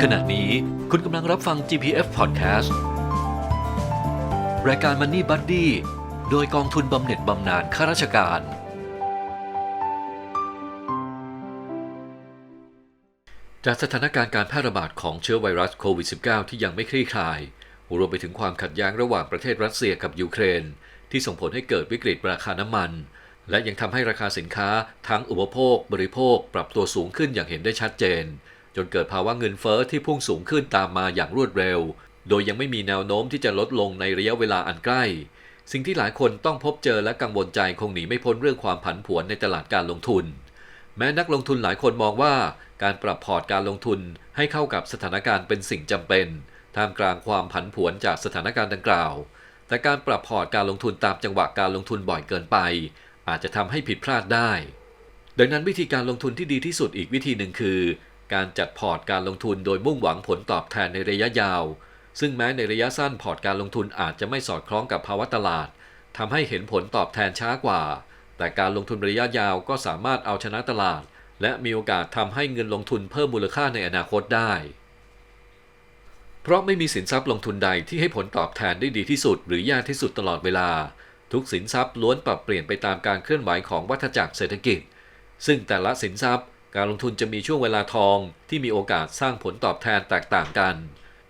ขณะนี้คุณกำลังรับฟัง GPF Podcast รายการ Money Buddy โดยกองทุนบำเหน็จบำนาญข้าราชการ จากสถานการณ์การแพร่ระบาดของเชื้อไวรัสโควิด -19 ที่ยังไม่คลี่คลาย รวมไปถึงความขัดแย้งระหว่างประเทศรัสเซียกับยูเครน ที่ส่งผลให้เกิดวิกฤตราคาน้ำมัน และยังทำให้ราคาสินค้าทั้งอุปโภค บริโภค ปรับตัวสูงขึ้นอย่างเห็นได้ชัดเจน จนเกิดภาวะเงินเฟ้อที่พุ่งสูงขึ้นตามมาอย่างรวดเร็ว โดยยังไม่มีแนวโน้มที่จะลดลงในระยะเวลาอันใกล้ สิ่งที่หลายคนต้องพบเจอและกังวลใจคงหนีไม่พ้นเรื่องความผันผวนในตลาดการลงทุน แม้นักลงทุนหลายคนมองว่าการปรับพอร์ตการลงทุนให้เข้ากับสถานการณ์เป็นสิ่งจำเป็น ท่ามกลางความผันผวนจากสถานการณ์ดังกล่าว แต่การปรับพอร์ตการลงทุนตามจังหวะการลงทุนบ่อยเกินไป อาจจะทำให้ผิดพลาดได้ ดังนั้นวิธีการลงทุนที่ดีที่สุดอีกวิธีหนึ่งคือ การจัดพอร์ตการลงทุนโดยมุ่งหวังผลตอบแทนในระยะยาว ซึ่งแม้ในระยะสั้นพอร์ตการลงทุนอาจจะไม่สอดคล้องกับภาวะตลาดทำให้เห็นผลตอบแทนช้ากว่า แต่การลงทุนระยะยาวก็สามารถเอาชนะตลาด และมีโอกาสทำให้เงินลงทุนเพิ่มมูลค่าในอนาคตได้ เพราะไม่มีสินทรัพย์ลงทุนใดที่ให้ผลตอบแทนได้ดีที่สุด หรือแย่ที่สุดตลอดเวลา ทุกสินทรัพย์ล้วนปรับเปลี่ยนไปตามการเคลื่อนไหวของวัฏจักรเศรษฐกิจ ซึ่งแต่ละสินทรัพย์ การลงทุนจะมีช่วงเวลาทองที่มีโอกาสสร้างผลตอบแทนแตกต่างกัน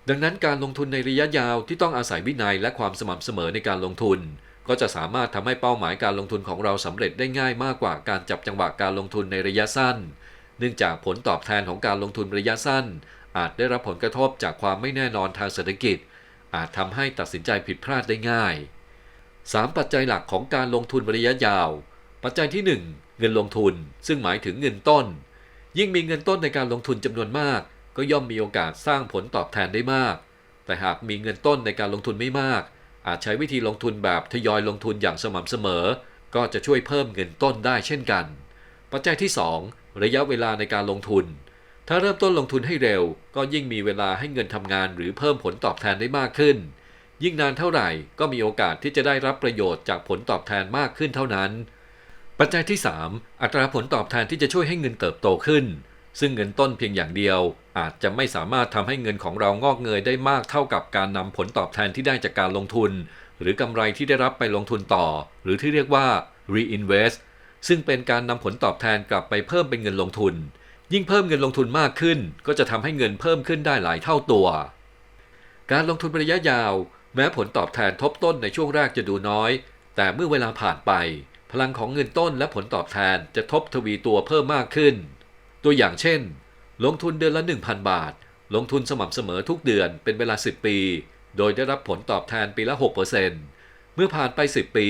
ดังนั้นการลงทุนในระยะยาวที่ต้องอาศัยวินัยและความสม่ำเสมอในการลงทุน ก็จะสามารถทำให้เป้าหมายการลงทุนของเราสำเร็จได้ง่ายมากกว่าการจับจังหวะการลงทุนในระยะสั้น เนื่องจากผลตอบแทนของการลงทุนระยะสั้น อาจได้รับผลกระทบจากความไม่แน่นอนทางเศรษฐกิจ อาจทำให้ตัดสินใจผิดพลาดได้ง่าย 3 ปัจจัยหลักของการลงทุนระยะยาว ปัจจัยที่ 1 เงินลงทุน ซึ่งหมายถึงเงินต้น ยิ่งมีเงินต้นในการลงทุนจำนวนมาก ก็ย่อมมีโอกาสสร้างผลตอบแทนได้มาก แต่หากมีเงินต้นในการลงทุนไม่มาก อาจใช้วิธีลงทุนแบบทยอยลงทุนอย่างสม่ำเสมอ ก็จะช่วยเพิ่มเงินต้นได้เช่นกัน ปัจจัยที่ 2 ระยะเวลาในการลงทุน ถ้าเริ่มต้นลงทุนให้เร็ว ก็ยิ่งมีเวลาให้เงินทำงานหรือเพิ่มผลตอบแทนได้มากขึ้น ยิ่งนานเท่าไหร่ก็มีโอกาสที่จะได้รับประโยชน์จากผลตอบแทนมากขึ้นเท่านั้น ปัจจัยที่ 3 อัตราผลตอบแทนที่จะช่วยให้เงินเติบโตขึ้น ซึ่งเงินต้นเพียงอย่างเดียว อาจจะไม่สามารถทำให้เงินของเรางอกเงยได้มากเท่ากับการนำผลตอบแทนที่ได้จากการลงทุน หรือกำไรที่ได้รับไปลงทุนต่อ หรือที่เรียกว่า reinvest ซึ่งเป็นการนำผลตอบแทนกลับไปเพิ่มเป็นเงินลงทุน ยิ่งเพิ่มเงินลงทุนมากขึ้น ก็จะทำให้เงินเพิ่มขึ้นได้หลายเท่าตัว การลงทุนระยะยาว แม้ผลตอบแทนทบต้นในช่วงแรกจะดูน้อย แต่เมื่อเวลาผ่านไป พลังของเงินต้นและผลตอบแทนจะทบทวีตัวเพิ่มมากขึ้น ตัวอย่างเช่น ลงทุนเดือนละ 1,000 บาท ลงทุนสม่ำเสมอทุกเดือนเป็นเวลา 10 ปี โดยได้รับผลตอบแทนปีละ 6%เมื่อผ่านไป 10 ปี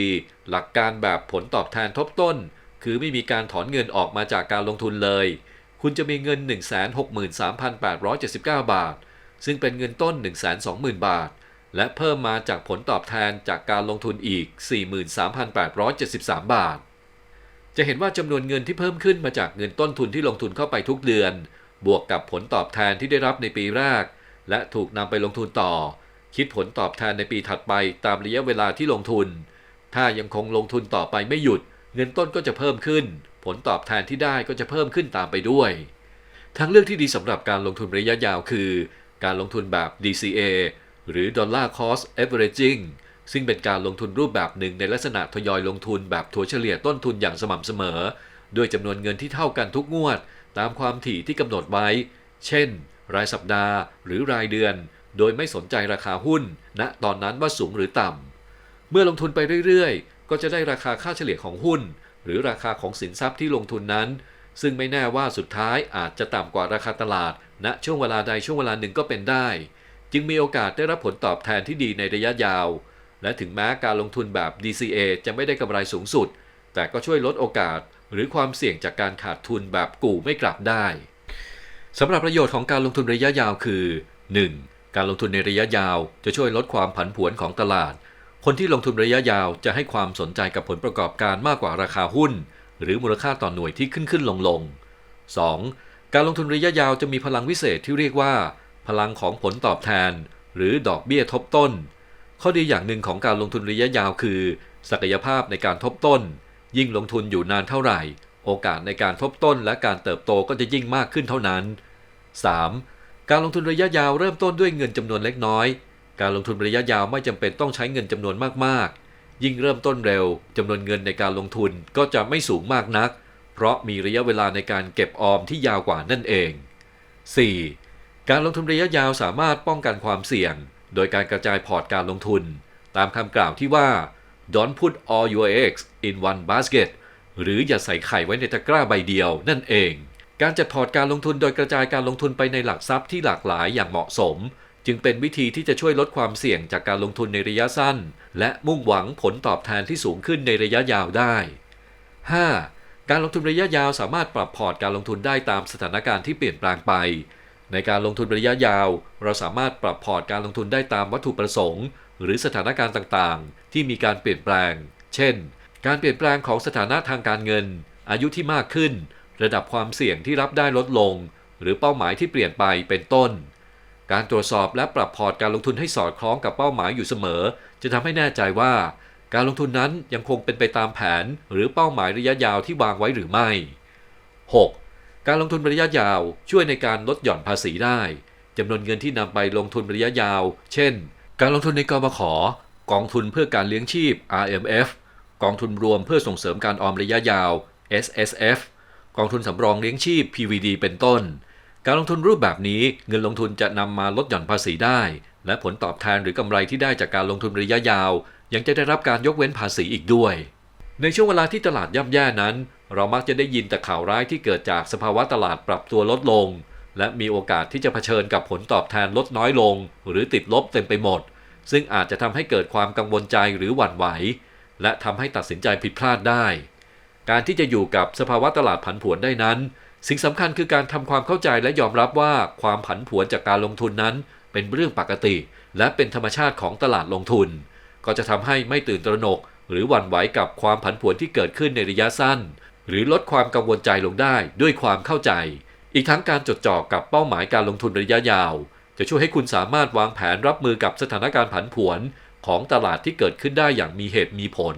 หลักการแบบผลตอบแทนทบต้น คือไม่มีการถอนเงินออกมาจากการลงทุนเลย คุณจะมีเงิน 163,879 บาท ซึ่งเป็นเงินต้น 120,000 บาท และเพิ่มมาจากผลตอบแทนจากการลงทุนอีก 43,873 บาท จะเห็นว่าจำนวนเงินที่เพิ่มขึ้นมาจากเงินต้นทุนที่ลงทุนเข้าไปทุกเดือน บวกกับผลตอบแทนที่ได้รับในปีแรก และถูกนำไปลงทุนต่อ คิดผลตอบแทนในปีถัดไปตามระยะเวลาที่ลงทุน ถ้ายังคงลงทุนต่อไปไม่หยุด เงินต้นก็จะเพิ่มขึ้น ผลตอบแทนที่ได้ก็จะเพิ่มขึ้นตามไปด้วย ทางเลือกที่ดีสำหรับการลงทุนระยะยาวคือ การลงทุนแบบ DCA หรือ Dollar Cost Averaging ซึ่งเป็นการลงทุนรูปแบบหนึ่งในลักษณะทยอยลงทุนแบบถัวเฉลี่ยต้นทุนอย่างสม่ำเสมอ ด้วยจำนวนเงินที่เท่ากันทุกงวด ตามความถี่ที่กำหนดไว้ เช่น รายสัปดาห์ หรือรายเดือน โดยไม่สนใจราคาหุ้นณนะตอนนั้นว่าสูงหรือต่ำ เมื่อลงทุนไปเรื่อยๆ ก็จะได้ราคาค่าเฉลี่ยของหุ้น หรือราคาของสินทรัพย์ที่ลงทุนนั้น ซึ่งไม่แน่ว่าสุดท้ายอาจจะต่ำกว่าราคาตลาดณช่วงเวลาใดช่วงเวลาหนึ่งก็เป็นได้ จึงมีโอกาสได้รับผลตอบแทนที่ดีในระยะยาว และถึงแม้การลงทุนแบบ DCA จะไม่ได้กำไรสูงสุด แต่ก็ช่วยลดโอกาส หรือความเสี่ยงจากการขาดทุนแบบกู่ไม่กลับได้สำหรับประโยชน์ของการลงทุนระยะยาวคือ 1. การลงทุนในระยะยาวจะช่วยลดความผันผวนของตลาด คนที่ลงทุนระยะยาวจะให้ความสนใจกับผลประกอบการมากกว่าราคาหุ้น หรือมูลค่าต่อหน่วยที่ขึ้นขึ้นลงลง 2. การลงทุนระยะยาวจะมีพลังวิเศษที่เรียกว่า พลังของผลตอบแทน หรือดอกเบี้ยทบต้น ข้อดีอย่างหนึ่งของการลงทุนระยะยาวคือ ศักยภาพในการทบต้น ยิ่งลงทุนอยู่นานเท่าไหร่ โอกาสในการทบต้นและการเติบโตก็จะยิ่งมากขึ้นเท่านั้น 3. การลงทุนระยะยาวเริ่มต้นด้วยเงินจำนวนเล็กน้อย การลงทุนระยะยาวไม่จำเป็นต้องใช้เงินจำนวนมากๆ ยิ่งเริ่มต้นเร็วจำนวนเงินในการลงทุนก็จะไม่สูงมากนัก เพราะมีระยะเวลาในการเก็บออมที่ยาวกว่านั่นเอง 4. การลงทุนระยะยาวสามารถป้องกันความเสี่ยง โดยการกระจายพอร์ตการลงทุน ตามคำกล่าวที่ว่า don't put all your eggs in one basket หรืออย่าใส่ไข่ไว้ในตะกร้าใบเดียวนั่นเอง การจัดพอร์ตการลงทุนโดยกระจายการลงทุนไปในหลักทรัพย์ที่หลากหลายอย่างเหมาะสม จึงเป็นวิธีที่จะช่วยลดความเสี่ยงจากการลงทุนในระยะสั้น และมุ่งหวังผลตอบแทนที่สูงขึ้นในระยะยาวได้ 5. การลงทุนระยะยาวสามารถปรับพอร์ตการลงทุนได้ตามสถานการณ์ที่เปลี่ยนแปลงไป ในการลงทุนระยะยาว เราสามารถปรับพอร์ตการลงทุนได้ตามวัตถุประสงค์ หรือสถานการณ์ต่างๆ ที่มีการเปลี่ยนแปลง เช่น การเปลี่ยนแปลงของสถานะทางการเงิน อายุที่มากขึ้น ระดับความเสี่ยงที่รับได้ลดลง หรือเป้าหมายที่เปลี่ยนไปเป็นต้น การตรวจสอบและปรับพอร์ตการลงทุนให้สอดคล้องกับเป้าหมายอยู่เสมอ จะทำให้แน่ใจว่า การลงทุนนั้นยังคงเป็นไปตามแผน หรือเป้าหมายระยะยาวที่วางไว้หรือไม่ 6. การลงทุนระยะยาวช่วยในการลดหย่อนภาษีได้จำนวนเงินที่นำไปลงทุนระยะยาว เช่น การลงทุนในกบขกองทุนเพื่อการเลี้ยงชีพ RMF กองทุนรวมเพื่อส่งเสริมการออมระยะยาว SSF กองทุนสำรองเลี้ยงชีพ PVD เป็นต้น การลงทุนรูปแบบนี้เงินลงทุนจะนำมาลดหย่อนภาษีได้ และผลตอบแทนหรือกำไรที่ได้จากการลงทุนระยะยาว ยังจะได้รับการยกเว้นภาษีอีกด้วย ในช่วงเวลาที่ตลาดย่ำแย่นั้น เรามักจะได้ยินแต่ข่าวร้ายที่เกิดจากสภาวะตลาดปรับตัวลดลง และมีโอกาสที่จะเผชิญกับผลตอบแทนลดน้อยลง หรือติดลบเต็มไปหมด ซึ่งอาจจะทำให้เกิดความกังวลใจหรือหวั่นไหว และทำให้ตัดสินใจผิดพลาดได้ การที่จะอยู่กับสภาวะตลาดผันผวนได้นั้น สิ่งสำคัญคือการทำความเข้าใจและยอมรับว่าความผันผวนจากการลงทุนนั้น เป็นเรื่องปกติ และเป็นธรรมชาติของตลาดลงทุน ก็จะทำให้ไม่ตื่นตระหนก หรือหวั่นไหวกับความผันผวนที่เกิดขึ้นในระยะสั้น หรือลดความกังวลใจลงได้ด้วยความเข้าใจ อีกทั้งการจดจ่อกับเป้าหมายการลงทุนระยะยาว จะช่วยให้คุณสามารถวางแผนรับมือกับสถานการณ์ผันผวนของตลาดที่เกิดขึ้นได้อย่างมีเหตุมีผล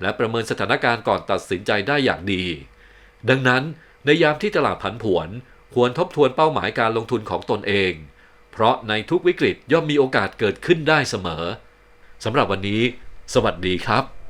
และประเมินสถานการณ์ก่อนตัดสินใจได้อย่างดี ดังนั้นในยามที่ตลาดผันผวน ควรทบทวนเป้าหมายการลงทุนของตนเอง เพราะในทุกวิกฤตย่อมมีโอกาสเกิดขึ้นได้เสมอสำหรับวันนี้ สวัสดีครับ